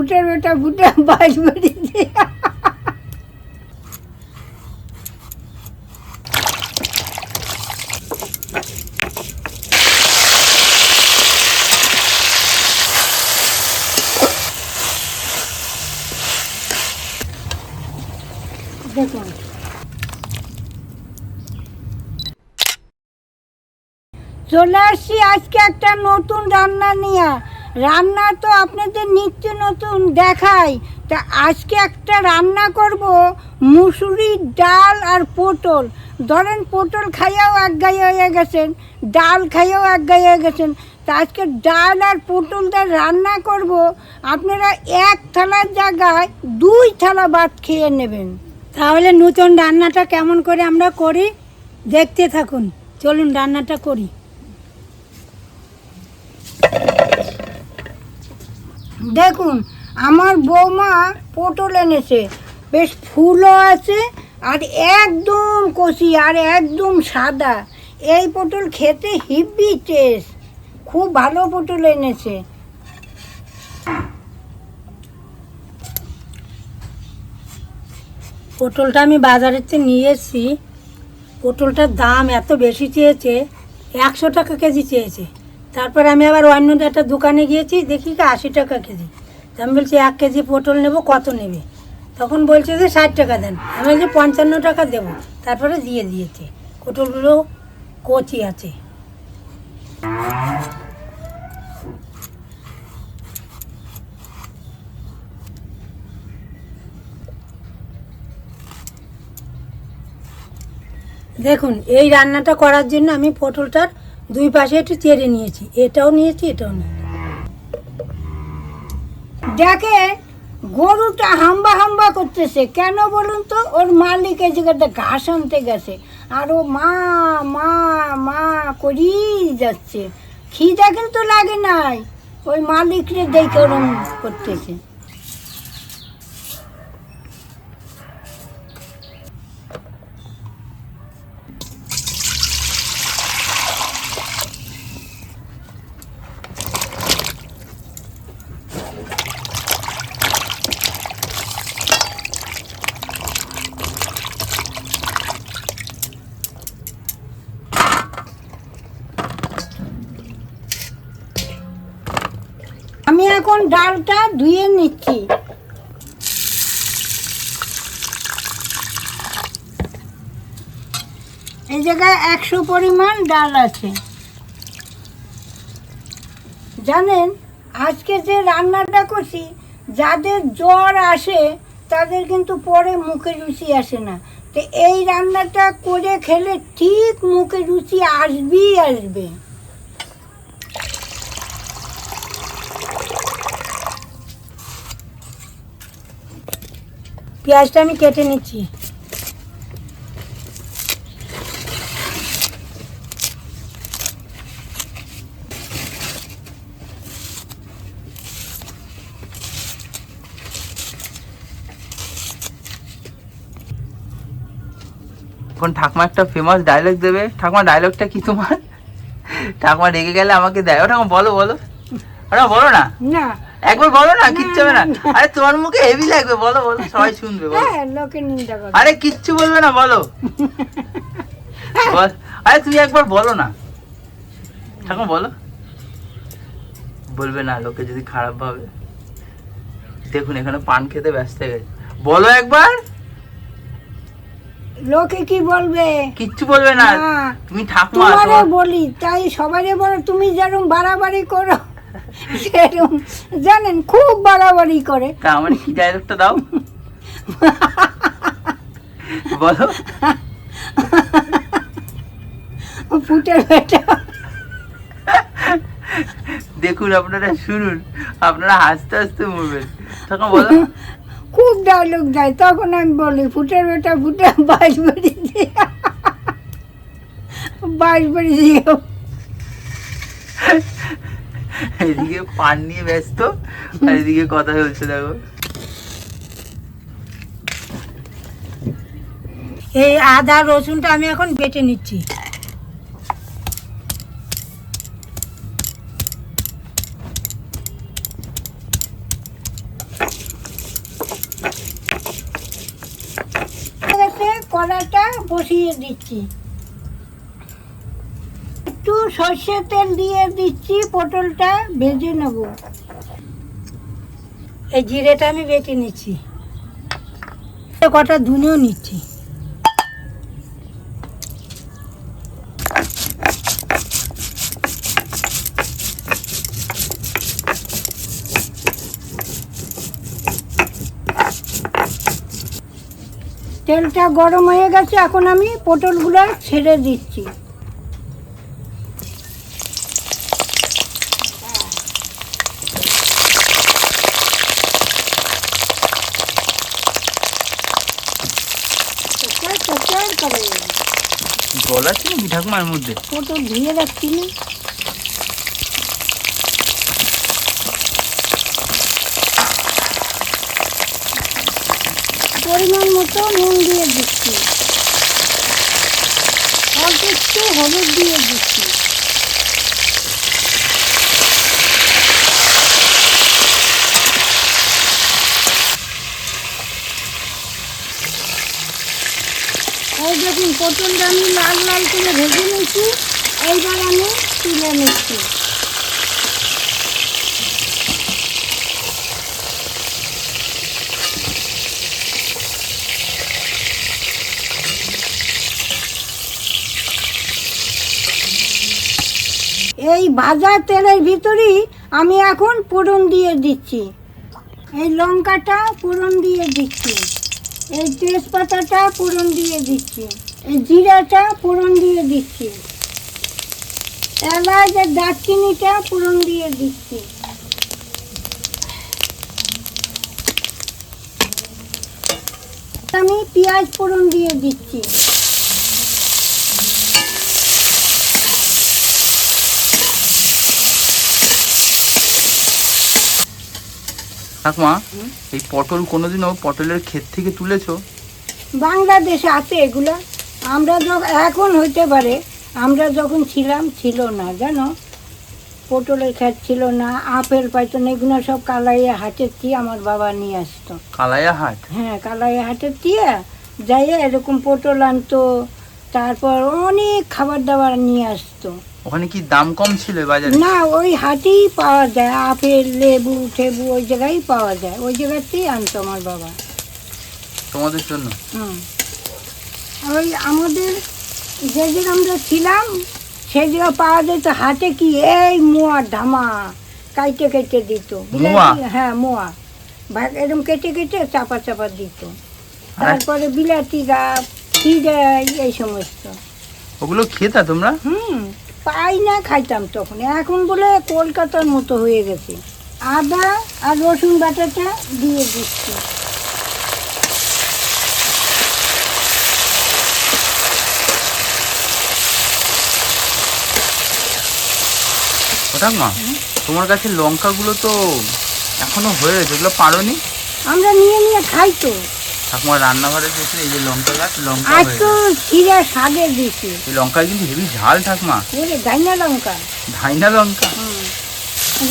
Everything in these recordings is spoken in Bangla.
ফুটের বেটা ফুটে বাস বেরিয়েছে চলে আসছি আজকে একটা নতুন রান্না নিয়ে। রান্না তো আপনাদের নিত্য নতুন দেখাই। তা আজকে একটা রান্না করব মুসুরির ডাল আর পটল। ধরেন পটল খাইয়াও এক গায়ে হয়ে গেছেন, ডাল খাইয়াও এক গায়ে হয়ে গেছেন। তা আজকে ডাল আর পটল দিয়ে রান্না করব, আপনারা এক থালার জায়গায় দুই থালা ভাত খেয়ে নেবেন। তাহলে নতুন রান্নাটা কেমন করে আমরা করি? দেখতে থাকুন। চলুন রান্নাটা করি। দেখুন, আমার বৌমা পটল এনেছে। বেশ ফুলও আছে আর একদম কষি আর একদম সাদা। এই পটল খেতে হিব্বি টেস্ট। খুব ভালো পটল এনেছে। পটলটা আমি বাজারেতে নিয়ে এসেছি। পটলটার দাম এত বেশি চেয়েছে, একশো টাকা কেজি চেয়েছে। তারপর আমি আবার অন্য একটা দোকানে গিয়েছি, দেখি কি আশি টাকা কেজি। আমি বলছি, এক কেজি পটল নেব, কত নেবে? তখন বলছে যে ষাট টাকা দেন। আমি বলছি, পঞ্চান্ন টাকা দেবো। তারপরে দিয়ে দিয়েছে। পটলগুলো কচি আছে। দেখুন, এই রান্নাটা করার জন্য আমি পটলটার দুই পাশে একটু চেড়ে নিয়েছি। এটাও নিয়েছি এটাও নিয়েছি। দেখে গরুটা হাম্বা হাম্বা করতেছে। কেন বলুন তো? ওর মালিক জায়গাতে ঘাস আনতে গেছে। আর ও মা মা মা করেই যাচ্ছে। খিদা কিন্তু লাগে নাই। ওই মালিকরে দেখে ওরম করতেছে আমি এখন ডালটা ধুয়ে নিচ্ছি। এই জায়গায় একশো পরিমাণ ডাল আছে। জানেন, আজকে যে রান্নাটা করছি, যাদের জ্বর আসে, তাদের কিন্তু পরে মুখে রুচি আসে না। তো এই রান্নাটা করে খেলে ঠিক মুখে রুচি আসবেই আসবে। পেঁয়াজটা আমি কেটে নিচ্ছি। এখন ঠাকুমা একটা ফেমাস ডায়লগ দেবে। ঠাকুমা ডায়লগটা কি তোমার? ঠাকুমা রেগে গেলে আমাকে দেয়। ও ঠাকুমা বলো বলো। ওটা বলো না? না। একবার বলো না কিচ্ছু হবে না। আরে তোমার মুখে হেভি লাগবে বলো বলো সবাই শুনবে বলো। হ্যাঁ নিন্দা আরে কিচ্ছু বলবে না বলো। আরে তুমি একবার বলো না। ঠাকুমা বলো। বলবে না লোকে যদি খারাপ ভাবে। দেখুন এখানে পান খেতে ব্যস্ত হয়ে গেছে। বলো একবার। লোকে কি বলবে? কিচ্ছু বলবে না। তুমি ঠাকুমা তোমারে বলি তাই সবাই বলো তুমি যেরকম বাড়াবাড়ি করো। সেরকম। জানেন খুব বাড়াবাড়ি করে। তা আমার কি ডায়লগটা দাও। বলো। ফুটের বেটা। দেখুন আপনারা শুনুন। আপনারা হাসতে হাসতে মরবেন। তখন বলো। খুব ডায়লগ দেয়। তখন আমি বলি ফুটের বেটা ফুটে বাস বাড়ি দিয়ে বাস বেরিয়ে দিয়ে এদিকে পান নিয়ে ব্যস্ত, আর এদিকে কথা চলছে দেখো। এই আদা, রসুনটা আমি এখন বেটে নিচ্ছি। কড়াইটা বসিয়ে দিচ্ছি। সর্ষের তেল দিয়ে দিচ্ছি, পটলটা ভেজে নেব। এই জিরেটা আমি বেটে নিচ্ছি। কটা ধুনেও নিচ্ছি। তেলটা গরম হয়ে গেছে, এখন আমি পটলগুলো ছেড়ে দিচ্ছি। জল আছে নাকি ঠাকুমার মধ্যে? পটল ধুয়ে রাখছি পরিমাণ মতো নুন দিয়ে দিচ্ছি। অল্প একটু হলুদ দিয়ে দিচ্ছি এই দেখুন পটলটা আমি লাল লাল করে ভেজে নিচ্ছি এইবার আমি তুলে নিচ্ছি। এই ভাজা তেলের ভিতরেই আমি এখন পুরন দিয়ে দিচ্ছি। এই লঙ্কাটা পুরন দিয়ে দিচ্ছি। এই তেজপাতাটা পুরন দিয়ে দিচ্ছি। জিরাটা ফোড়ন দিয়ে দিচ্ছি। এলাচ আর দারচিনিটা ফোড়ন দিয়ে দিচ্ছি। আমি পেঁয়াজ ফোড়ন দিয়ে দিচ্ছি। ঠাকুমা এই পটল কোনোদিনও পটলের ক্ষেত থেকে তুলেছো? বাংলাদেশে আছে এগুলা। আমরা যখন এখন হইতে পারে আমরা যখন ছিলাম ছিল না জানো? পটলের ক্ষেত ছিল না আপেল পাইতো না এগুলো সব কালাইয়া হাটের দিয়ে আমার বাবা নিয়ে আসতো। কালাইয়া হাট? হ্যাঁ কালাইয়া হাটের দিয়ে যাইয়ে এরকম পটল আনতো তারপর অনেক খাবার দাবার নিয়ে আসতো। ওখানে কি দাম কম ছিল বাজারে? না ওই হাটেই পাওয়া যায় আপেল লেবু ঠেবু ওই জায়গায় পাওয়া যায় ওই জায়গাতেই আনতো আমার বাবা। তোমাদের জন্য? হুম। ওই আমাদের যে জায়গা আমরা ছিলাম সেই জায়গা পাওয়া যেত হাতে কি এই মোয়া ধামা কাইটে কেটে দিত? হ্যাঁ মোয়া। ভাগ এরকম কেটে কেটে চাপা চাপা দিত। তারপরে বিলাতি গাছ চিড়াই এই সমস্ত। ওগুলো খেতা তোমরা? হুম পাই না খাইতাম তখন। এখন বলে কলকাতার মতো হয়ে গেছে। আদা আর রসুন বাটাটা দিয়ে দিচ্ছি। ঠাকুমা তোমার কাছে লঙ্কাগুলো তো এখনও হয়ে গেছে ওগুলো পারোনি? আমরা নিয়ে নিয়ে খাই তো। ঠাকুমা রান্নাঘরে গেছে এই যে লঙ্কা গাছ লঙ্কা আজ তো। চিরা শাগে দিছি এই লঙ্কা কিন্তু হেভি ঝাল ঠাকুমা। ওরে গাইনা লঙ্কা। ধাইনা লঙ্কা? হুম।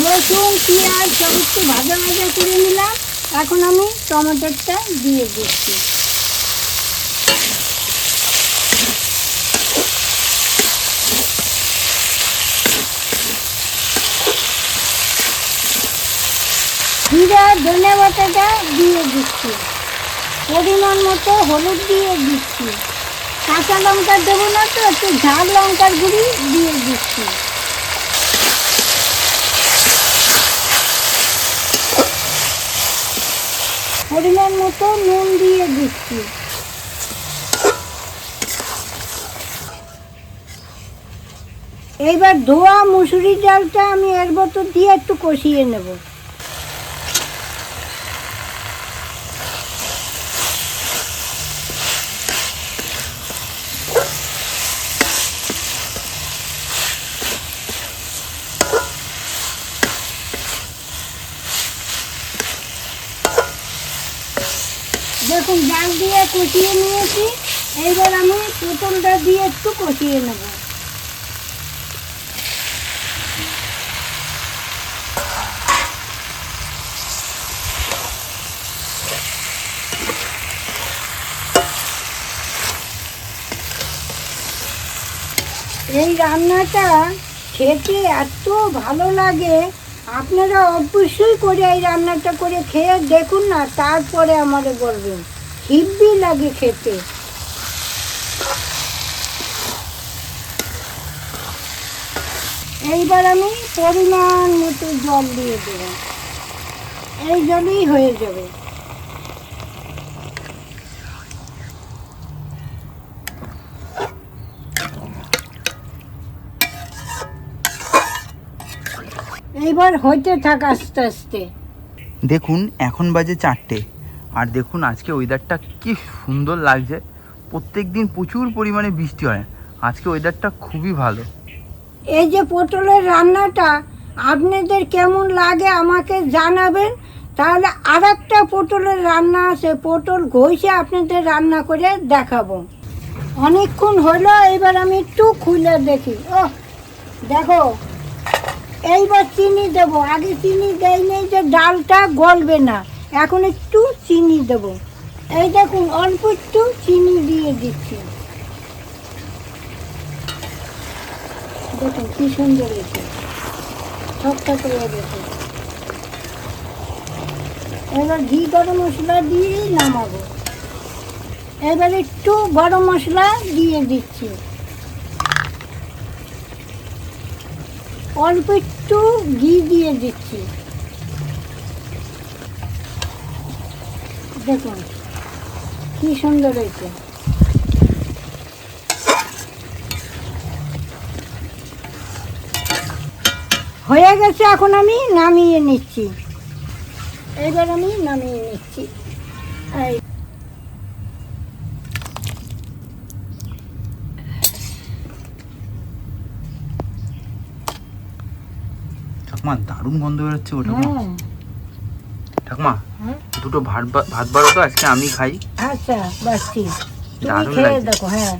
রসুন পেঁয়াজ সব একটু ভাজা ভাজা করে নিলাম। এখন আমি টমেটোটা দিয়ে দিচ্ছি। জিরা, ধনে বাটাটা দিয়ে দিচ্ছি। পরিমাণ মতো হলুদ দিয়ে দিচ্ছি। কাঁচা লঙ্কা দেবো না তো, একটু ঝাল লঙ্কার গুঁড়ি দিয়ে দিচ্ছি। পরিমাণ মতো নুন দিয়ে দিচ্ছি। এইবার ধোয়া মুসুরি ডালটা আমি এর ভেতর দিয়ে একটু কষিয়ে নেব। কষিয়ে নিয়েছি। এইবার আমি পটলটা দিয়ে একটু কষিয়ে নেব। এই রান্নাটা খেতে এত ভালো লাগে। আপনারা অবশ্যই করে এই রান্নাটা করে খেয়ে দেখুন না, তারপরে আমাদের বলবেন। হিব্বি লাগে খেতে। এইবার আমি পরিমাণ মতো জল দিয়ে দেব এই জলেই হয়ে যাবে। এইবার হইতে থাক আস্তে আস্তে। দেখুন, এখন বাজে চারটে। আর দেখুন আজকে ওয়েদারটা কি সুন্দর লাগছে। প্রত্যেক দিন প্রচুর পরিমাণে বৃষ্টি হয়। আজকে ওয়েদারটা খুবই ভালো। এই যে পটলের রান্নাটা, আপনাদের কেমন লাগে আমাকে জানাবেন। তাহলে আর একটা পটলের রান্না আছে, পটল ঘষে আপনাদের রান্না করে দেখাবো। অনেকক্ষণ হলো, এবার আমি একটু খুলে দেখি। ও দেখো, এইবার চিনি দেবো। আগে চিনি দেয় নেই যে ডালটা গলবে না। এখন একটু চিনি দেবো। এই দেখুন, অল্প একটু চিনি দিয়ে দিচ্ছি। দেখুন, কি সুন্দর হয়েছে। ঠকঠক করে গেছে এবার ঘি গরম মশলা দিয়েই নামাবো। এবার একটু গরম মশলা দিয়ে দিচ্ছি। অল্প একটু ঘি দিয়ে দিচ্ছি। দেখুন কি সুন্দর হয়েছে। হয়ে গেছে এখন আমি নামিয়ে নিচ্ছি। এবার আমি নামিয়ে নিচ্ছি। এই। ঠাকুমা দারুণ গন্ধ বেরোচ্ছে ও ঠাকুমা দুটো ভাত ভাত বারো তো আজকে আমি খাই। আচ্ছা দারুণ খেয়ে দেখো হ্যাঁ।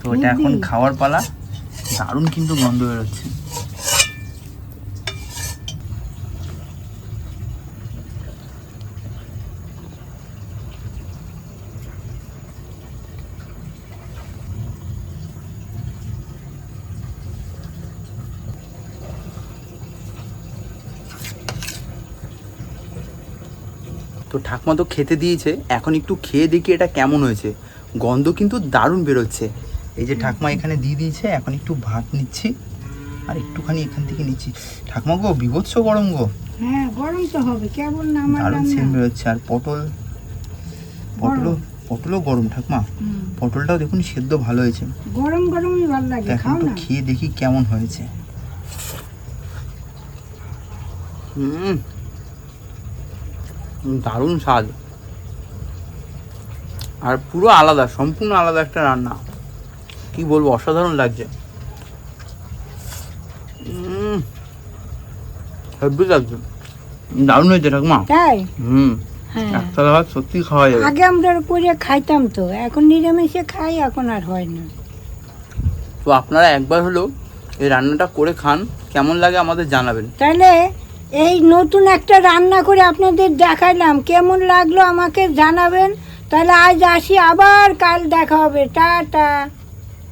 তো এটা এখন খাওয়ার পালা। দারুণ কিন্তু গন্ধ বেরোচ্ছে। তো ঠাকুমা তো খেতে দিয়েছে এখন একটু খেয়ে দেখি এটা কেমন হয়েছে। গন্ধ কিন্তু দারুণ বেরোচ্ছে। এই যে ঠাকুমা এখানে দিয়ে দিয়েছে এখন একটু ভাত নিচ্ছি আর একটুখানি এখান থেকে নিচ্ছি। ঠাকুমা গো বিভৎস গরম গো। হ্যাঁ গরম তো হবে দারুণ বেরোচ্ছে আর পটল পটলও পটলও গরম ঠাকুমা। পটলটাও দেখুন সেদ্ধ ভালো হয়েছে। গরম গরমই ভালো লাগে এখন খাও একটু খেয়ে দেখি কেমন হয়েছে। হুম। দারুণ স্বাদ। আর পুরো আলাদা সম্পূর্ণ আলাদা একটা রান্না। কি বলব অসাধারণ লাগছে। লাগছে। দারুণ হয়েছে ঠাকুমা। হুম। হ্যাঁ। ভাত সত্যি খাওয়া যাবে। আগে আমরা করে খাইতাম তো এখন নিরামিষে খাই এখন আর হয় না। তো আপনারা একবার হলেও এই রান্নাটা করে খান কেমন লাগে আমাদের জানাবেন। তাহলে এই নতুন একটা রান্না করে আপনাদের দেখালাম কেমন লাগল আমাকে জানাবেন? তাহলে আজ আসি, আবার কাল দেখা হবে। টাটা।